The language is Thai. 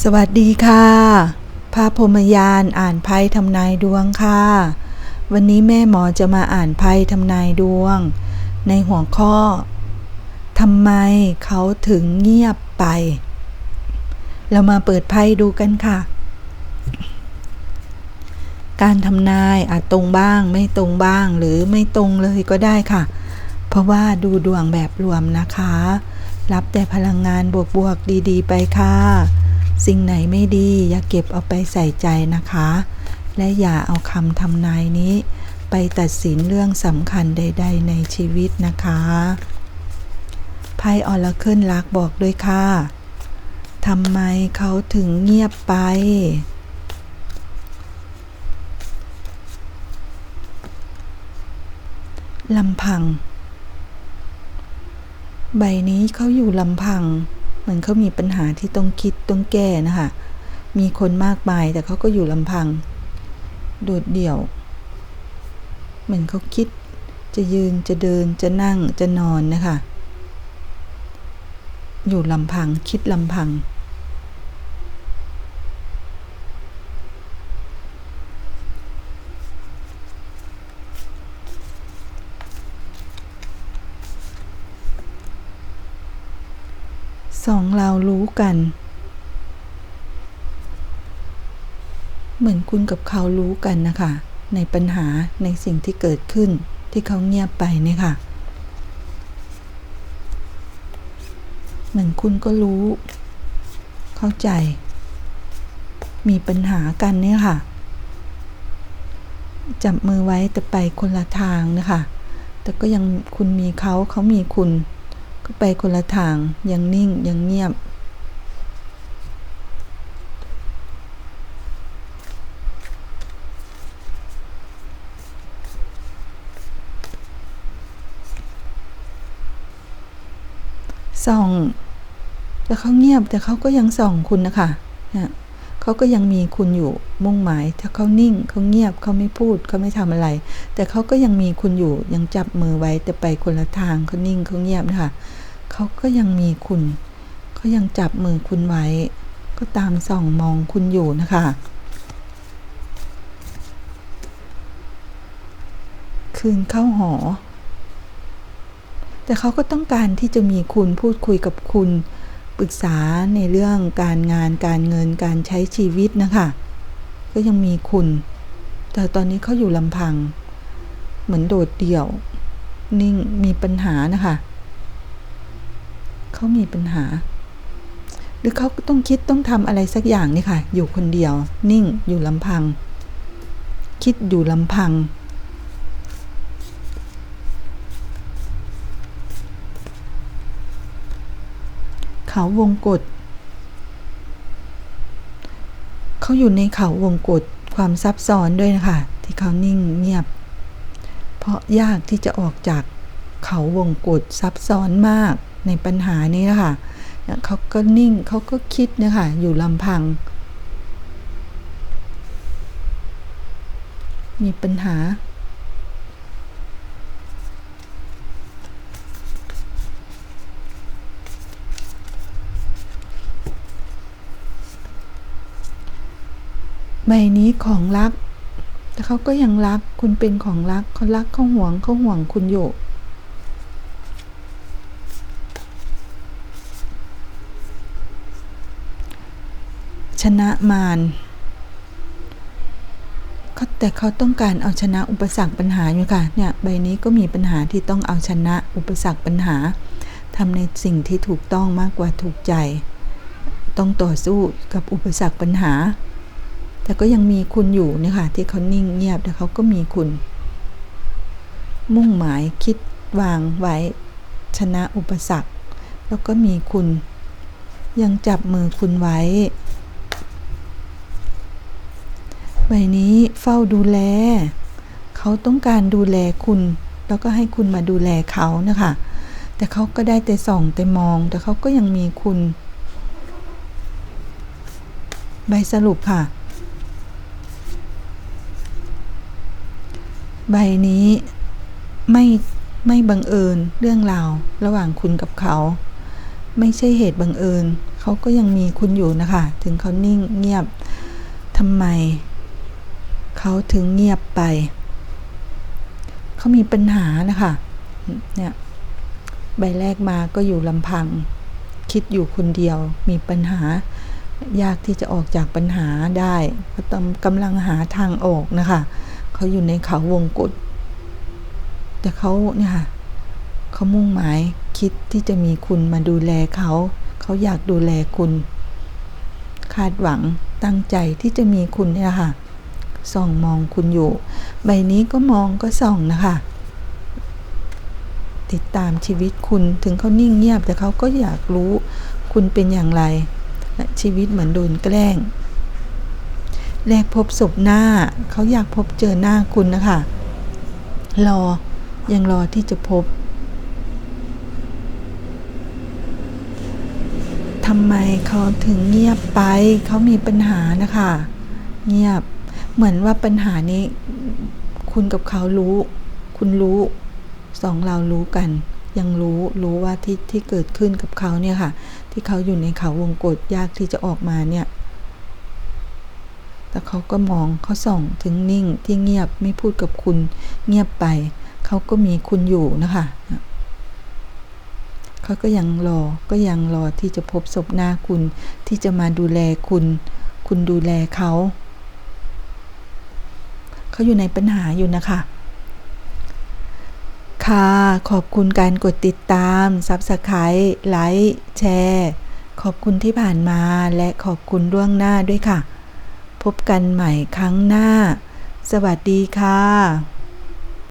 สวัสดีค่ะพระพมยานอ่านไพ่ทำนายดวงค่ะ วันนี้แม่หมอจะมาอ่านไพ่ทำนายดวง ในหัวข้อทำไมเขาถึงเงียบไป เรามาเปิดไพ่ดูกันค่ะ การทำนายอาจตรงบ้างไม่ตรงบ้างหรือไม่ตรงเลยก็ได้ค่ะ เพราะว่าดูดวงแบบรวมนะคะ รับแต่พลังงานบวกๆดีๆ ไปค่ะ สิ่งไหนไม่ดีอย่าเก็บเอาไปใส่ใจนะคะ และอย่าเอาคำทำนายนี้ ไปตัดสินเรื่องสำคัญใด ๆ ในชีวิตนะคะไพ่ออลเคิลลักบอกด้วยค่ะทำไมเขาถึงเงียบไปลำพัง ใบนี้เขาอยู่ลำพัง เหมือนเขามีปัญหาที่ต้องคิดต้องแก้นะคะ มีคนมากมายแต่เขาก็อยู่ลำพัง โดดเดี่ยว เหมือนเขาคิดจะยืนจะเดินจะนั่งจะนอนนะคะ อยู่ลำพังคิดลำพัง สองเรารู้กัน เหมือนคุณกับเขารู้กันนะคะ ในปัญหาในสิ่งที่เกิดขึ้นที่เขาเงียบไปเนี่ยค่ะ เหมือนคุณก็รู้ เข้าใจ มีปัญหากันเนี่ยค่ะ จับมือไว้แต่ไปคนละทางนะคะ แต่ก็ยังคุณมีเขาเขามีคุณ ไปคนละทาง ยังนิ่ง ยังเงียบ ส่อง แต่เขาเงียบแต่เขาก็ยังส่องคุณนะคะเนี่ยเขาก็ยังมีคุณอยู่มุ่งหมาย ถ้าเขานิ่งเขาเงียบเขาไม่พูดเขาไม่ทำอะไร แต่เขาก็ยังมีคุณอยู่ยังจับมือไว้แต่ไปคนละทางเขานิ่งเขาเงียบนะคะ เขาก็ยังมีคุณเขายังจับมือคุณไว้ ก็ตามส่องมองคุณอยู่นะคะ คืนเข้าหอ แต่เขาก็ต้องการที่จะมีคุณพูดคุยกับคุณ ปรึกษาในเรื่องการงานการเงินการใช้ชีวิตนะคะ ก็ยังมีคุณ แต่ตอนนี้เขาอยู่ลำพัง เหมือนโดดเดี่ยว นิ่งมีปัญหานะคะ เขามีปัญหา หรือเขาต้องคิดต้องทำอะไรสักอย่างนี่ค่ะ อยู่คนเดียว นิ่งอยู่ลำพัง คิดอยู่ลำพัง เขาวงกฏเขาอยู่ในเขาวงกฏความซับซ้อนด้วยนะคะ ที่เขานิ่งเงียบ เพราะยากที่จะออกจากเขาวงกฏซับซ้อนมาก ในปัญหานี้นะคะเขาก็นิ่งเขาก็คิดนะคะอยู่ลำพัง มีปัญหา ใบนี้ของรัก แต่เขาก็ยังรักคุณเป็นของรักเขารักเขาห่วงเขาห่วงคุณอยู่ ชนะมารเขาแต่เขาต้องการเอาชนะอุปสรรคปัญหาอยู่ค่ะเนี่ยใบนี้ก็มีปัญหาที่ต้องเอาชนะอุปสรรคปัญหาทำในสิ่งที่ถูกต้องมากกว่าถูกใจ ต้องต่อสู้กับอุปสรรคปัญหา แต่ก็ยังมีคุณอยู่เนี่ยค่ะที่เขานิ่งเงียบแต่เขาก็มีคุณ มุ่งหมายคิดวางไว้ชนะอุปสรรค แล้วก็มีคุณ ยังจับมือคุณไว้ ใบนี้เฝ้าดูแล เขาต้องการดูแลคุณ แล้วก็ให้คุณมาดูแลเขานะคะ แต่เขาก็ได้แต่ส่องแต่มอง แต่เขาก็ยังมีคุณ ใบสรุปค่ะ ใบนี้ไม่ไม่บังเอิญเรื่องราวระหว่างคุณกับเขา ไม่ใช่เหตุบังเอิญ เขาก็ยังมีคุณอยู่นะคะ ถึงเขานิ่งเงียบทำไม เขาถึงเงียบไป เขามีปัญหานะคะ เนี่ยใบแรกมาก็อยู่ลำพัง คิดอยู่คนเดียว มีปัญหายากที่จะออกจากปัญหาได้เขาต้องกำลังหาทางออกนะคะ เขาอยู่ในเขาวงกฏแต่เขาเนี่ยค่ะเขามุ่งหมายคิดที่จะมีคุณมาดูแลเขา เขาอยากดูแลคุณ คาดหวังตั้งใจที่จะมีคุณเนี่ยค่ะ ส่องมองคุณอยู่ ใบนี้ก็มองก็ส่องนะคะ ติดตามชีวิตคุณถึงเขานิ่งเงียบแต่เขาก็อยากรู้คุณเป็นอย่างไร และชีวิตเหมือนโดนแกล้งแรกพบศพหน้า เขาอยากพบเจอหน้าคุณนะคะ รอยังรอที่จะพบทำไมเขาถึงเงียบไป เขามีปัญหานะคะ เงียบ เหมือนว่าปัญหานี้ คุณกับเขารู้ คุณรู้สองเรารู้กัน ยังรู้รู้ว่าที่ที่เกิดขึ้นกับเขาเนี่ยค่ะ ที่เขาอยู่ในเขาวงกฏยากที่จะออกมาเนี่ย แต่เขาก็มองเขาส่องถึงนิ่งที่เงียบไม่พูดกับคุณเงียบไป เขาก็มีคุณอยู่นะคะเขาก็ยังรอ ก็ยังรอที่จะพบศพหน้าคุณ ที่จะมาดูแลคุณ คุณดูแลเขา เขาอยู่ในปัญหาอยู่นะคะ ค่ะ ขอบคุณการกดติดตาม Subscribe ไลค์แชร์ขอบคุณที่ผ่านมาและขอบคุณล่วงหน้าด้วยค่ะ พบกันใหม่ครั้งหน้า สวัสดีค่ะ